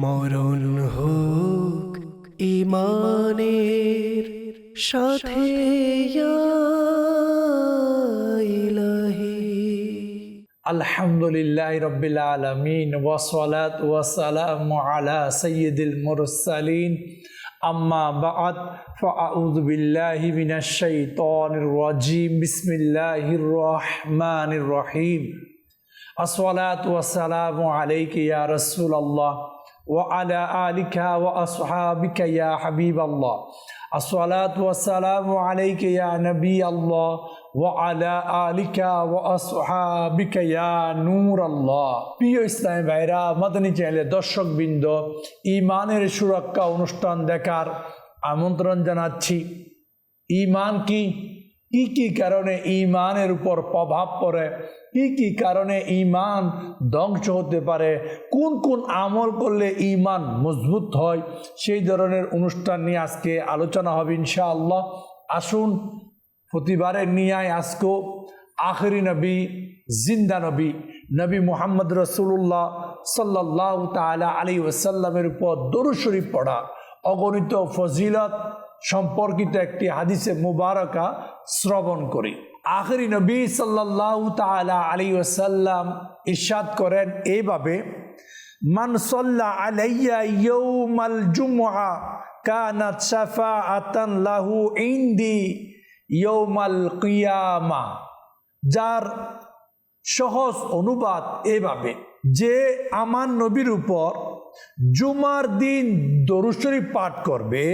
মরণ হোক ইমানের সাথে ইয়া ইলাহি আলহামদুলিল্লাহ রবিল আলমিন ওয়াসলাত ওয়াসালাম আলা সৈয়দুল মুরসালিন আম্মা বাদ فأعوذ بالله من الشيطان الرجيم بسم الله الرحمن الرحيم الصلاة والسلام عليك يا رسول الله وعلى آلك وأصحابك يا حبيب الله الصلاة والسلام عليك يا نبي الله وعلى آلك وأصحابك يا نور الله প্রিয় ইসলামী ভাইরা মাদানী চ্যানেলের দর্শকবৃন্দ ইমানের সুরক্ষা অনুষ্ঠান দেখার আমন্ত্রণ জানাচ্ছি ইমান কি কি কি কারণে ইমানের উপর প্রভাব পড়ে? কি কি কারণে ইমান ধ্বংস হতে পারে? কোন কোন আমল করলে ইমান মজবুত হয়? সেই ধরনের অনুষ্ঠান নিয়ে আজকে আলোচনা হবে ইনশাআল্লাহ। আসুন, প্রতিবারের নিয়ে আজকেও আখরি নবী, জিন্দা নবী নবী মোহাম্মদ রসুল্লাহ সাল্লাহ তালা আলী ওসাল্লামের উপর দরু শরীফ পড়া। অগণিত ফজিলত সম্পর্কিত একটি হাদিসে মুবারকা শ্রবণ করি। আখরি নবী সাল্লাহ তালা আলী ওসাল্লাম ইরশাদ করেন এইভাবে, মান সল্লা আলাইয়া ইয়ৌমাল জুমআ কানাত শাফাআতান লাহু ইনদি ইয়ৌমাল কিয়ামা। যার সহজ অনুবাদ এভাবে যে আমার নবীর উপর জুমার দিন দরুশরী পাঠ করবে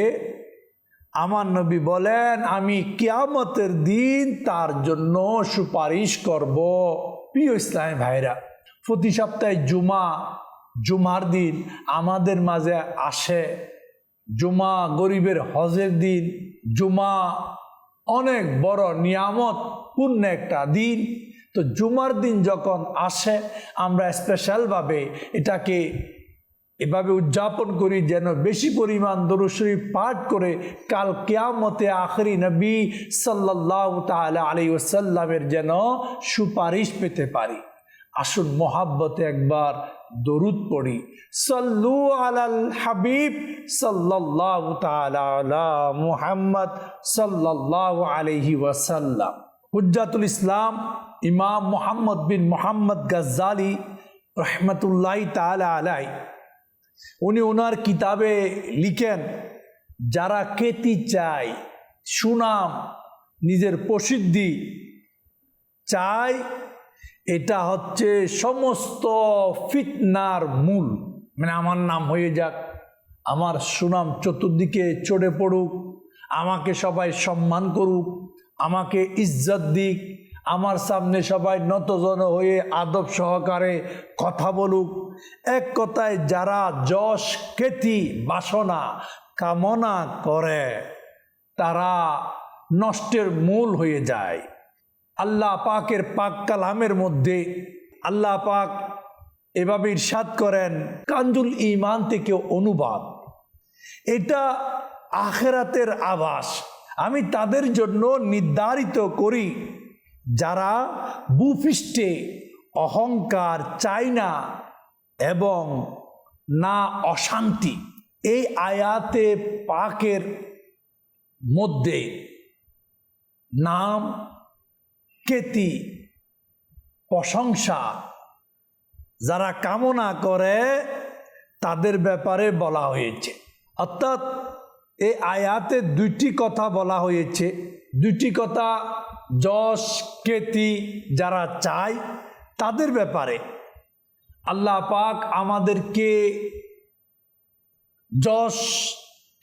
আমার নবী বলেন, আমি কিয়ামতের দিন তার জন্য সুপারিশ করব। প্রিয় ইসলামী ভাইরা, প্রতি সপ্তাহে জুমা, জুমার দিন আমাদের মাঝে আসে। জুমা গরিবের হজের দিন, জুমা অনেক বড় নিয়ামত পূর্ণ একটা দিন। তো জুমার দিন যখন আসে, আমরা স্পেশালভাবে এটাকে এভাবে উদযাপন করি যেন বেশি পরিমাণ দরুশরী পাঠ করে কাল কেয়ামতে আখরি নবী সাল্লাহ তালা আলী ওসাল্লামের যেন সুপারিশ পেতে পারি। আসুন মোহাব্বতে একবার দরুদ পড়ি। সল্লু আলাল হাবিব সাল্লাহ তালা মুহাম্মদ সাল্লাহ আলহি ওয়াসাল্লাম। হুজ্জাতুল ইসলাম ইমাম মোহাম্মদ বিন মোহাম্মদ গজ্জালি রহমতুল্লাহ তালা আলাই উনি ওনার কিতাবে লিখেন, যারা কেতি চায় সুনাম, নিজের প্রসিদ্ধি চায়, এটা হচ্ছে সমস্ত ফিতনার মূল। মানে আমার নাম হয়ে যাক, আমার সুনাম চতুর্দিকে চড়ে পড়ুক, আমাকে সবাই সম্মান করুক, আমাকে ইজ্জত দিক আমার সামনে সবাই নতজন হয়ে আদব সহকারে কথা বলুক। এক কথায় যারা যশ খ্যাতি বাসনা, কামনা করে, তারা নষ্টের মূল হয়ে যায়। আল্লাহ পাকের পাক কালামের মধ্যে আল্লাহ পাক এভাবে ইরশাদ করেন, কাঞ্জুল ইমান থেকে অনুবাদ। এটা আখেরাতের আবাস আমি তাদের জন্য নির্ধারিত করি। যারা ভূপৃষ্ঠে অহংকার চায় না এবং না অশান্তি। এই আয়াতে পাকের মধ্যে নাম, কেতি, প্রশংসা যারা কামনা করে, তাদের ব্যাপারে বলা হয়েছে। অর্থাৎ এই আয়াতে দুইটি কথা বলা হয়েছে। দুইটি কথা যশ কেতি যারা চায়, তাদের ব্যাপারে আল্লাহ পাক আমাদেরকে যশ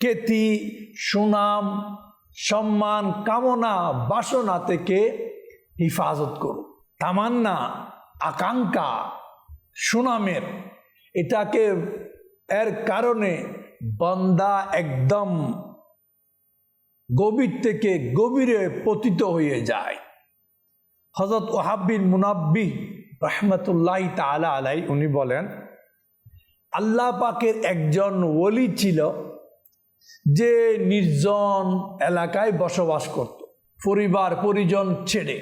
কেতি সুনাম, সম্মান, কামনা, বাসনা থেকে হিফাজত করুক তামান্না, আকাঙ্ক্ষা, সুনামের, এটাকে এর কারণে বন্দা একদম গভীর থেকে গভীরে পতিত হয়ে যায়। হজরত ওহাবিন মুনাব্বি রহমতুল্লাহ তালা আলাই উনি বলেন, আল্লাহ পাকের একজন ওলি ছিল যে নির্জন এলাকায় বসবাস করত, পরিবার, পরিজন ছেড়ে।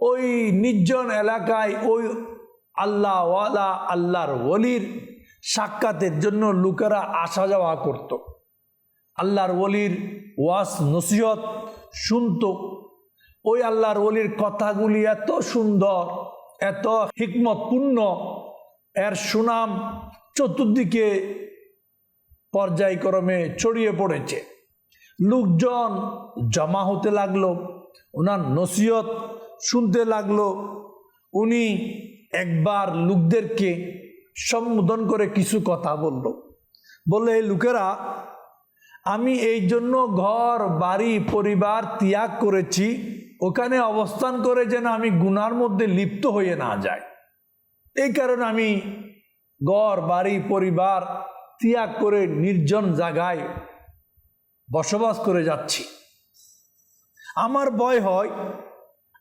ওই নির্জন এলাকায় ওই আল্লাহওয়ালা, আল্লাহর ওলির সাক্ষাতের জন্য লোকেরা আসা যাওয়া করত। আল্লাহর ওলির ওয়াস, নসিহত শুনত। ওই আল্লাহর ওলির কথাগুলি এত সুন্দর, এত হিকমতপূর্ণ। এর সুনাম চতুর্দিকে পর্যায়ক্রমে ছড়িয়ে পড়েছে। লোকজন জমা হতে লাগল ওনার নসিহত শুনতে লাগল। উনি একবার লোকদেরকে সম্বোধন করে কিছু কথা বলল। বললে এই লোকেরা আমি এই জন্য ঘর, বাড়ি, পরিবার ত্যাগ করেছি, ওখানে অবস্থান করে যেন আমি গুনার মধ্যে লিপ্ত হয়ে না যাই। এই কারণে আমি ঘর, বাড়ি, পরিবার ত্যাগ করে নির্জন জায়গায় বসবাস করে যাচ্ছি। আমার ভয় হয়,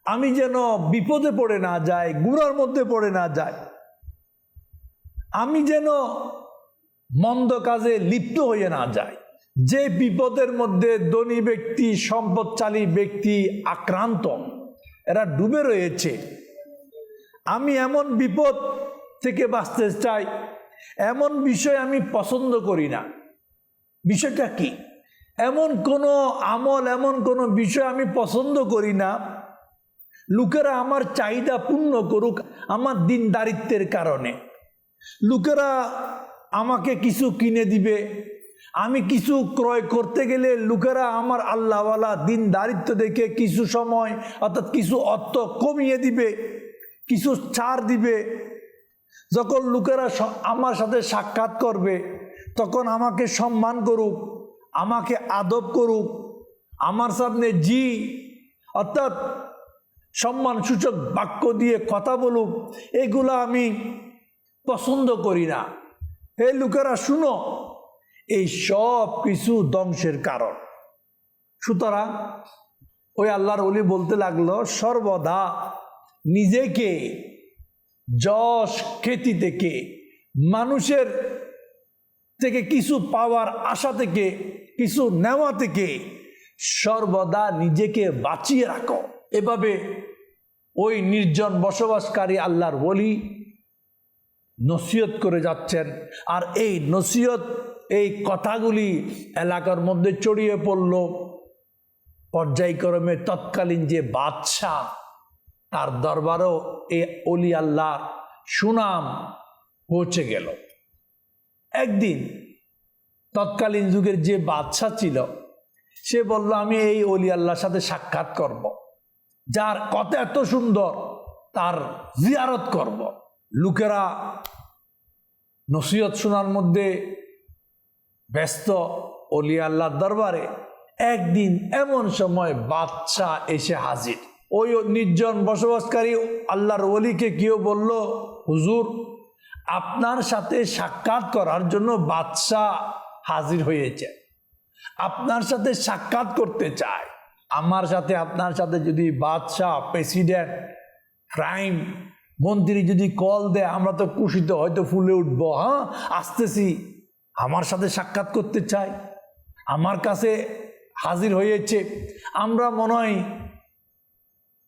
আমি যেন বিপদে পড়ে না যাই গুড়ার মধ্যে পড়ে না যাই। আমি যেন মন্দ কাজে লিপ্ত হয়ে না যাই। যে বিপদের মধ্যে ধনী ব্যক্তি, সম্পদশালী ব্যক্তি আক্রান্ত, এরা ডুবে রয়েছে। আমি এমন বিপদ থেকে বাঁচতে চাই, এমন বিষয় আমি পছন্দ করি না। বিষয়টা কি? এমন কোনো আমল, এমন কোনো বিষয় আমি পছন্দ করি না। লোকেরা আমার চাহিদা পূর্ণ করুক আমার দিন দিনদারিত্বের কারণে। লোকেরা আমাকে কিছু কিনে দিবে আমি কিছু ক্রয় করতে গেলে লোকেরা আমার আল্লাহওয়ালা দিন দারিদ্র দেখে কিছু সময়, অর্থাৎ কিছু অর্থ কমিয়ে দিবে, কিছু ছাড় দিবে। যখন লোকেরা আমার সাথে সাক্ষাৎ করবে, তখন আমাকে সম্মান করুক, আমাকে আদব করুক, আমার সামনে জি, অর্থাৎ সম্মান সূচক বাক্য দিয়ে কথা বলুক, এগুলো আমি পছন্দ করি না। হে লোকেরা, শুনো এই সব কিছু ধ্বংসের কারণ। সুতরাং ওই আল্লাহর অলি বলতে লাগল, সর্বদা নিজেকে, যশ খ্যাতি থেকে, মানুষের থেকে কিছু পাওয়ার আশা থেকে, কিছু নেওয়া থেকে সর্বদা নিজেকে বাঁচিয়ে রাখো। এভাবে ওই নির্জন বসবাসকারী আল্লাহর বলি নসিহত করে যাচ্ছেন। আর এই নসিহত এই কথাগুলি এলাকার মধ্যে ছড়িয়ে পড়ল পর্যায়ক্রমে তৎকালীন যে বাদশাহ, তার দরবারও এই অলি আল্লাহর সুনাম পৌঁছে গেল একদিন তৎকালীন যুগের যে বাদশাহ ছিল, সে বলল, আমি এই অলি আল্লাহর সাথে সাক্ষাৎ করব। যার কথা এত সুন্দর, তার জিয়ারত করব। লোকেরা নসিহত শোনার মধ্যে ব্যস্ত অলি আল্লাহর দরবারে একদিন এমন সময় বাচ্চা এসে হাজির। ওই নির্জন বসবাসকারী আল্লাহর অলিকে কেউ বলল, হুজুর, আপনার সাথে সাক্ষাৎ করার জন্য বাদশাহ হাজির হয়েছে। আপনার সাথে সাক্ষাৎ করতে চায়। আমার সাথে আপনার সাথে যদি বাদশাহ প্রেসিডেন্ট, প্রাইম মন্ত্রী যদি কল দেয়, আমরা তো খুশিতে হয়তো ফুলে উঠবো হ্যাঁ? আসতেছি। আমার সাথে সাক্ষাৎ করতে চায়, আমার কাছে হাজির হয়েছে, আমরা মনে হয়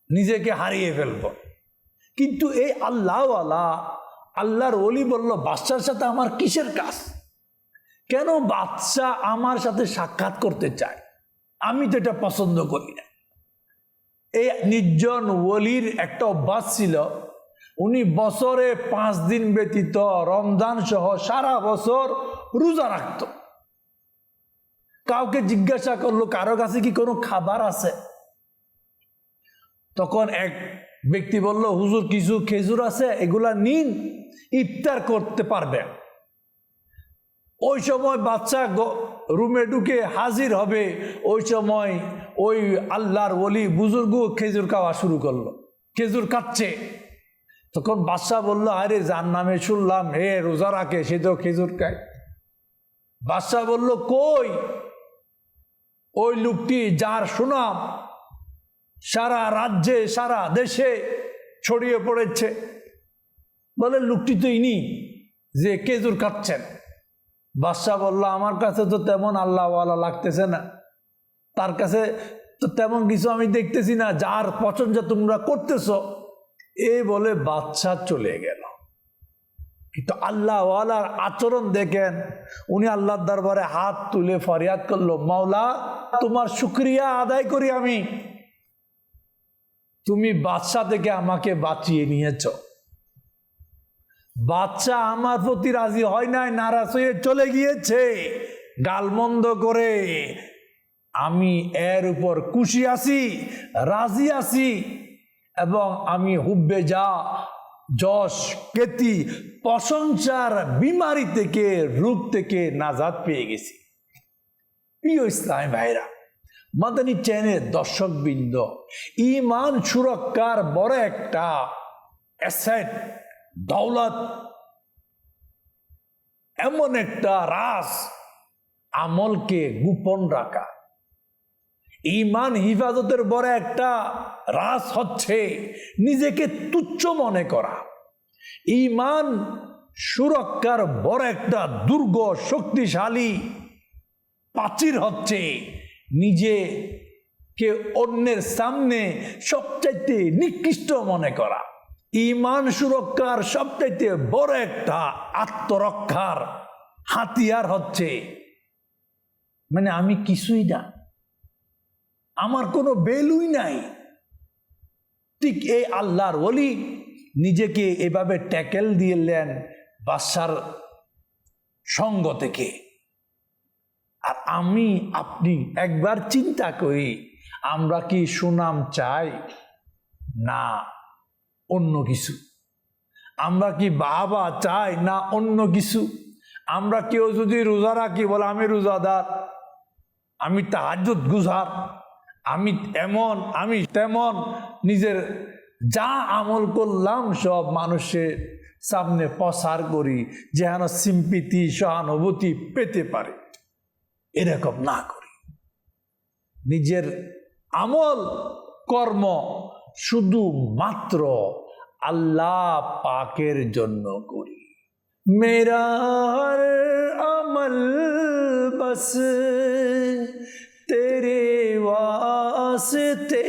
নিজেকে হারিয়ে ফেলব। কিন্তু এই আল্লাহওয়ালা আল্লাহর অলি বলল বাচ্চার সাথে আমার কিসের কাজ? কেন বাচ্চা আমার সাথে সাক্ষাৎ করতে চায়? আমি তো এটা পছন্দ করি না। এই নির্জন ওলির একটা অভ্যাস ছিল উনি বছরে পাঁচ দিন ব্যতীত রমজান সহ সারা বছর রোজা রাখত। কাউকে জিজ্ঞাসা করল, কারও কাছে কি কোনো খাবার আছে? তখন এক ব্যক্তি বলল, হুজুর, কিছু খেজুর আছে, এগুলা নিন, ইফতার করতে পারবে। ওই সময় বাচ্চা রুমে ঢুকে হাজির হবে, ওই সময় ওই আল্লাহর ওলি বুজুর্গ খেজুর খাওয়া শুরু করল। খেজুর কাটছে। তখন বাদশাহ বলল, আরে যার নামে শুনলাম হে রোজা রাখে, সে তো খেজুর খায়। বাদশাহ বলল, কই? ওই লোকটি যার সুনাম সারা রাজ্যে, সারা দেশে ছড়িয়ে পড়েছে। বলে, লোকটি তো ইনি যে খেজুর কাটছেন বাদশাহ বলল, আমার কাছে তো তেমন আল্লাহওয়ালা লাগতেছে না। তার কাছে তো তেমন কিছু আমি দেখতেছি না। যার পছন্দ তোমরা করতেছ এ বলে বাচ্চা চলে গেল। কিন্তু আল্লাহওয়ালার আচরণ দেখেন, উনি আল্লাহর দরবারে হাত তুলে ফরিয়াদ করল, মাওলা, তোমার শুক্রিয়া আদায় করি আমি। তুমি বাচ্চা থেকে আমাকে বাঁচিয়ে নিয়েছ। বাচ্চা আমার প্রতি রাজি হয় নাই, নারাজ হয়ে চলে গিয়েছে। গালমন্দ করে আমি এর উপর খুশি আছি, রাজি আছি। এবং আমি হুব্বে যা, যশ, কেতি, প্রশংসার বিমারি থেকে, রূপ থেকে নাজাদ পেয়ে গেছি। প্রিয় ইসলাম ভাইরা, মাদানী চ্যানের দর্শকবৃন্দ ইমান সুরক্ষার বড় একটা অ্যাসেট দৌলত, এমন একটা রাস আমলকে গোপন রাখা। ইমান হিফাজতের বড় একটা রাস হচ্ছে নিজেকে তুচ্ছ মনে করা। ইমান সুরক্ষার বড় একটা দুর্গ শক্তিশালী প্রাচীর হচ্ছে নিজে কে অন্যের সামনে সবচাইতে নিকৃষ্ট মনে করা। ইমান সুরক্ষার সবচাইতে বড় একটা আত্মরক্ষার হাতিয়ার হচ্ছে মানে আমি কিছুই না। আমার কোনো বেলুই নাই। ঠিক এই আল্লাহর ওলি নিজেকে এভাবে ট্যাকেল দিলেন বাদশার সঙ্গ থেকে। আর আমি, আপনি একবার চিন্তা করি, আমরা কি সুনাম চাই? না, অন্য কিছু। আমরা কি বাবা চাই? না, অন্য কিছু। আমরা কেউ যদি রোজা রাখি বলে আমি রোজাদার, আমি তাহাজুদ গুজার। আমি এমন, আমি তেমন নিজের যা আমল করলাম সব মানুষের সামনে প্রসার করি যেন সিম্পিতি সহানুভূতি পেতে পারে। এরকম না করি। নিজের আমল, কর্ম শুধু মাত্র আল্লাহ পাকের জন্য করি। মেরা আমল বস تیرے واسطے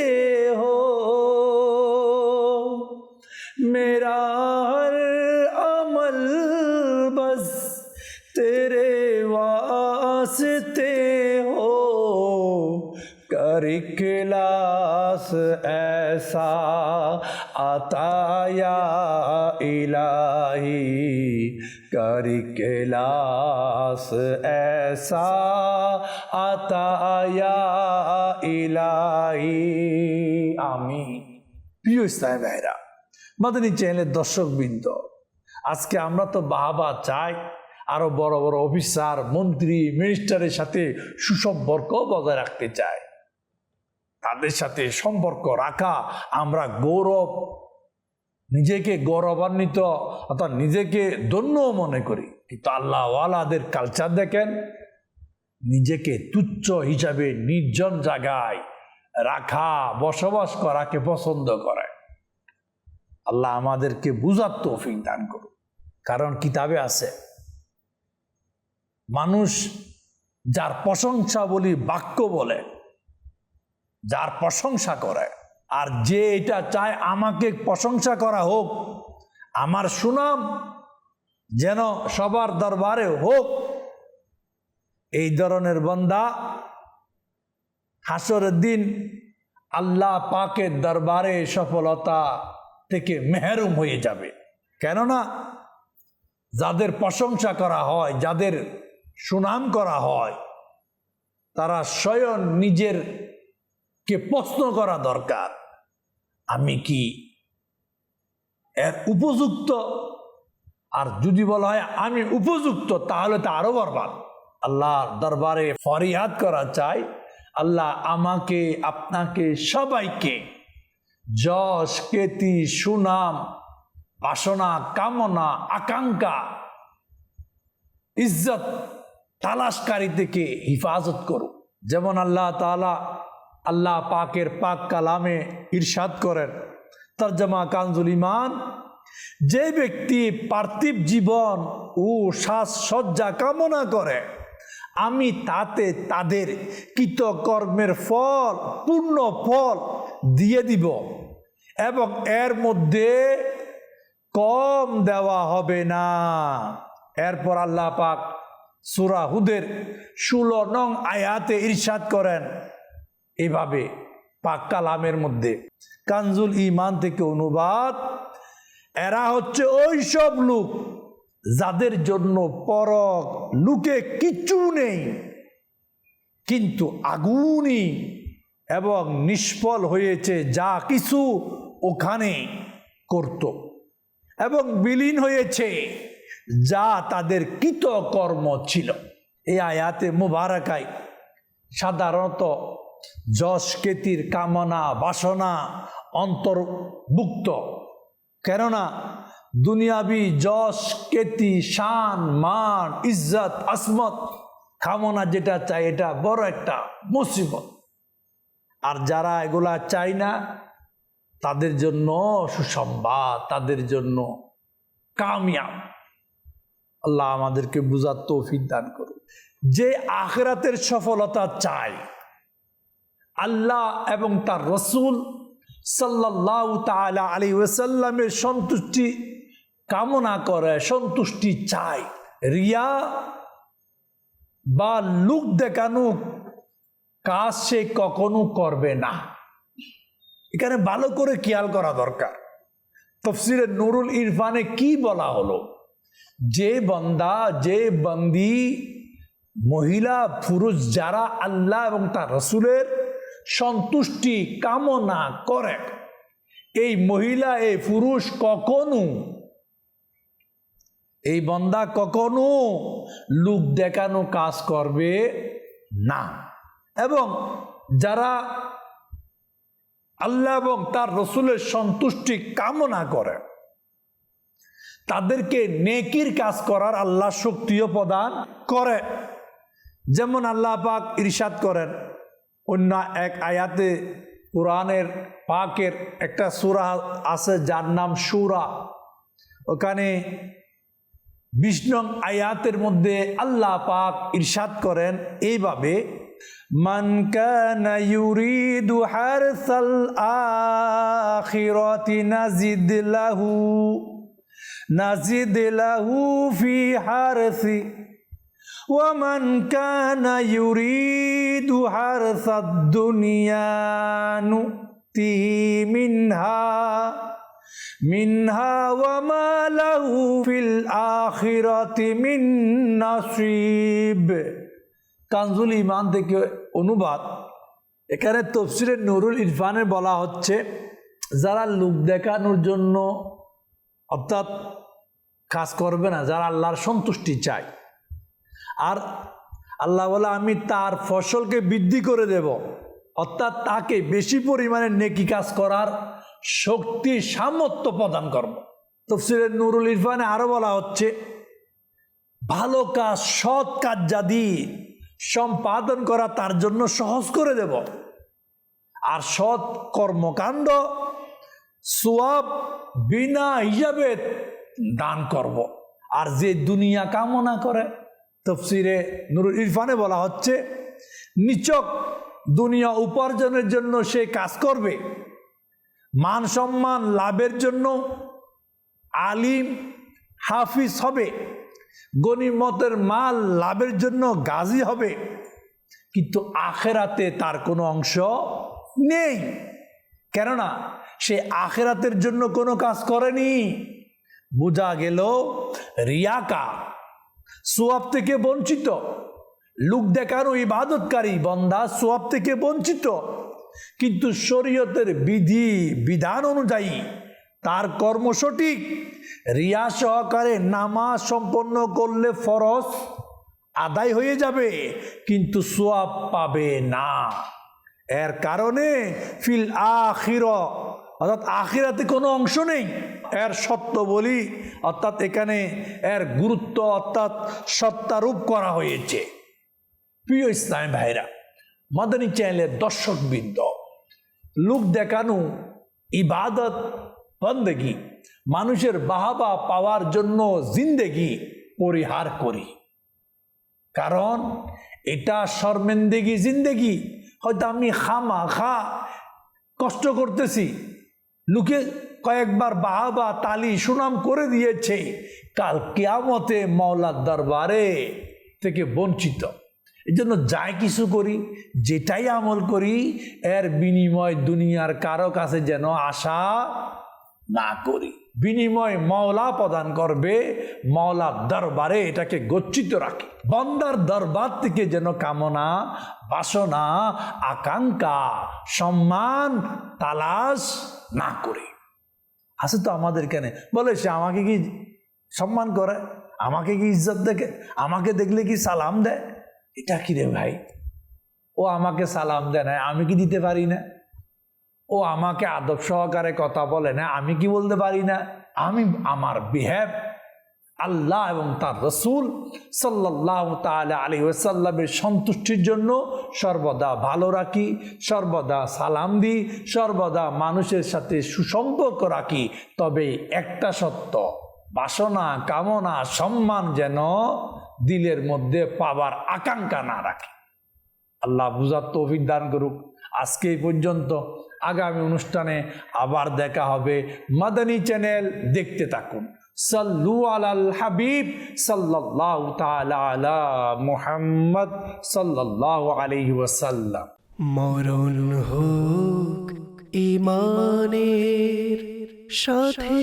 कर क्लास ऐसा अताया इलाही कर क्लास ऐसा अताया ইলাহি আমি প্রিয় ইসলাম ভাইরা মাদানী চ্যানেলের দর্শকবৃন্দ আজকে আমরা তো বাহাবা চাই আরো বড় বড় অফিসার মন্ত্রী মিনিস্টারের সাথে সুসম্পর্ক বজায় রাখতে চাই তাদের সাথে সম্পর্ক রাখা, আমরা গৌরব, নিজেকে গৌরবান্বিত অর্থাৎ নিজেকে ধন্য মনে করি। কিন্তু আল্লাহওয়ালাদের কালচার দেখেন, নিজেকে তুচ্ছ হিসাবে নির্জন জায়গায় রাখা, বসবাস করাকে পছন্দ করে। আল্লাহ আমাদেরকে বুঝার তৌফিক দান করুন। কারণ কিতাবে আছে, মানুষ যার প্রশংসা বলি বাক্য বলে যার প্রশংসা করে। আর যে এটা চায় আমাকে প্রশংসা করা হোক, আমার সুনাম যেন সবার দরবারে হোক, এই ধরনের বন্দা হাসরের দিন আল্লাহ পাকের দরবারে সফলতা থেকে মেহরুম হয়ে যাবে। কেননা যাদের প্রশংসা করা হয়, যাদের সুনাম করা হয়, তারা স্বয়ং নিজের কে প্রশ্ন করা দরকার? আমি কি এর উপযুক্ত? আর যদি বলা হয় আমি উপযুক্ত, তাহলে তা আরও বরবাদ। আল্লাহর দরবারে ফরিয়াদ করা চাই, আল্লাহ আমাকে, আপনাকে, সবাইকে যশ, কেতি, সুনাম, বাসনা, কামনা, আকাঙ্ক্ষা, ইজ্জত, তালাশকারী থেকে হিফাজত করুক। যেমন আল্লাহ তালা আল্লাহ পাকের পাক কালামে ইরশাদ করেন। তর্জমা কানজুল ইমান যে ব্যক্তি পার্থিব জীবন ও সাজসজ্জা কামনা করে, আমি তাতে তাদের কৃতকর্মের ফল, পূর্ণ ফল দিয়ে দিব এবং এর মধ্যে কম দেওয়া হবে না। এরপর আল্লাহ পাক সুরা হুদের ষোলো নং আয়াতে ইরশাদ করেন এভাবে পাক কালামের মধ্যে। কানজুল ইমান থেকে অনুবাদ। এরা হচ্ছে ওই সব লোক যাদের জন্য পরক লুকে কিচ্ছু নেই, কিন্তু আগুনই এবং নিষ্ফল হয়েছে যা কিছু ওখানে করত এবং বিলীন হয়েছে যা তাদের কৃতকর্ম ছিল। এই আয়াতে মুবারাকায় সাধারণত যশ, কেতির কামনা, বাসনা অন্তর্ভুক্ত। কেননা দুনিয়াবি যশ, কেতি, শান, মান, ইজ্জত, আসমত, কামনা যেটা চাই এটা বড় একটা মুসিবত। আর যারা এগুলা চায় না, তাদের জন্য সুসংবাদ, তাদের জন্য কামিয়াব। আল্লাহ আমাদেরকে বুঝার তৌফিক দান করুন যে আখরাতের সফলতা চায় আল্লাহ এবং তার রসুল সাল্লাহ তালা আলী ওসাল্লামের সন্তুষ্টি কামনা করে, সন্তুষ্টি চায়। রিয়া বা লুক দেখানো কাজ সে কখনো করবে না। এখানে ভালো করে খেয়াল করা দরকার। তফসিরের নুরুল ইরফানে কি বলা হলো? যে বন্দা, যে বন্দি, মহিলা, পুরুষ যারা আল্লাহ এবং তার রসুলের সন্তুষ্টি কামনা করে। এই মহিলা, এই পুরুষ কখনো, এই বন্দা কখনো লুক দেখানো কাজ করবে না। এবং যারা আল্লাহ এবং তার রসুলের সন্তুষ্টি কামনা করে, তাদেরকে নেকির কাজ করার আল্লাহ শক্তিও প্রদান করে। যেমন আল্লাহ পাক ইরশাদ করেন অন্য এক আয়াতে কোরআনের পাকের একটা সুরা আছে, যার নাম সুরা। ওখানে নং আয়াতের মধ্যে আল্লাহ পাক ইরশাদ করেন এইভাবে ইউরিদু হারসাল আখিরাতি নাজিদ লাহু নাজিদ লাহু ফি হারসি। ومن كان يريد حرث الدنيا نؤته منها منها وما له في الآخرة من نصيب কানজুল ইমান থেকে অনুবাদ এখানে তফসিরের নুরুল ইরফানে বলা হচ্ছে যারা লোক দেখানোর জন্য অর্থাৎ কাজ করবে না যারা আল্লাহর সন্তুষ্টি চায় আর আল্লাহ বলে, আমি তার ফসলকে বৃদ্ধি করে দেব। অর্থাৎ তাকে বেশি পরিমাণে নেকি কাজ করার শক্তি, সামর্থ্য প্রদান করব। তফসিলের নুরুল ইরফানে আরও বলা হচ্ছে, ভালো কাজ, সৎ কাজ যাদি সম্পাদন করা তার জন্য সহজ করে দেব। আর সৎ কর্মকাণ্ড, সোয়াব বিনা হিসাবে দান করব। আর যে দুনিয়া কামনা করে তফসিরে নুরুল ইরফানে বলা হচ্ছে, নিচক দুনিয়া উপার্জনের জন্য সে কাজ করবে। মান সম্মান লাভের জন্য আলিম, হাফিজ হবে। গনিমতের মাল লাভের জন্য গাজী হবে। কিন্তু আখেরাতে তার কোনো অংশ নেই। কেননা সে আখেরাতের জন্য কোনো কাজ করেনি। বোঝা গেল রিয়াকা সোয়াব থেকে বঞ্চিত। লুক দেখানো ইবাদতকারী বন্দা সোয়াব থেকে বঞ্চিত। কিন্তু শরীয়তের বিধি, বিধান অনুযায়ী তার কর্ম সঠিক। রিয়া সহকারে নামাজ সম্পন্ন করলে ফরজ, আদায় হয়ে যাবে, কিন্তু সোয়াব পাবে না। এর কারণে ফিল আখির অর্থাৎ আখিরাতে কোনো অংশ নেই। এর সত্য বলি, অর্থাৎ এখানে এর গুরুত্ব, অর্থাৎ সত্যারূপ করা হয়েছে। প্রিয় ইসলাম ভাইরা, মাদানী চ্যানেলের দর্শকবৃন্দ, লোক দেখানো ইবাদত, বন্দেগি, মানুষের বাহাবা পাওয়ার জন্য জিন্দেগি পরিহার করি। কারণ এটা শর্মেন্দেগি জিন্দেগি। হয়তো আমি খামা খা কষ্ট করতেছি লুকে কয়েকবার বাহাবা, তালি, সুনাম করে দিয়েছে। কাল কেয়ামতে মাওলার দরবারে থেকে বঞ্চিত। এই জন্য যাই কিছু করি, যেটাই আমল করি, এর বিনিময় দুনিয়ার কারও কাছে যেন আশা না করি। বিনিময় মাওলা প্রদান করবে, মাওলার দরবারে এটাকে গচ্ছিত রাখে। বন্দার দরবার থেকে যেন কামনা, বাসনা, আকাঙ্ক্ষা, সম্মান, তালাশ না করে। আছে তো আমাদের কেন। বলে, সে আমাকে কি সম্মান করে? আমাকে কি ইজ্জত দেখে? আমাকে দেখলে কি সালাম দেয়? এটা কি রে ভাই? ও আমাকে সালাম দেয় না, আমি কি দিতে পারি না? ও আমাকে আদব সহকারে কথা বলে না, আমি কি বলতে পারি না? আমি, আমার বিহেভ আল্লাহ এবং তার রসুল সাল্লাহ তালা আলী ওসাল্লামের সন্তুষ্টির জন্য সর্বদা ভালো রাখি, সর্বদা সালাম দিই, সর্বদা মানুষের সাথে সুসম্পর্ক রাখি। তবে একটা সত্য, বাসনা, কামনা, সম্মান যেন দিলের মধ্যে পাবার আকাঙ্ক্ষা না রাখি। আল্লাহ বুঝার তৌফিক দান করুক। আজকে এই পর্যন্ত আগামী অনুষ্ঠানে আবার দেখা হবে মাদানী চ্যানেল। দেখতে থাকুন। সাল্লু আলাল হাবিব সাল্লাল্লাহু তাআলা আলা মুহাম্মদ সাল্লাল্লাহু আলাইহি ওয়াসাল্লাম। মরণ হোক ইমানের সাথে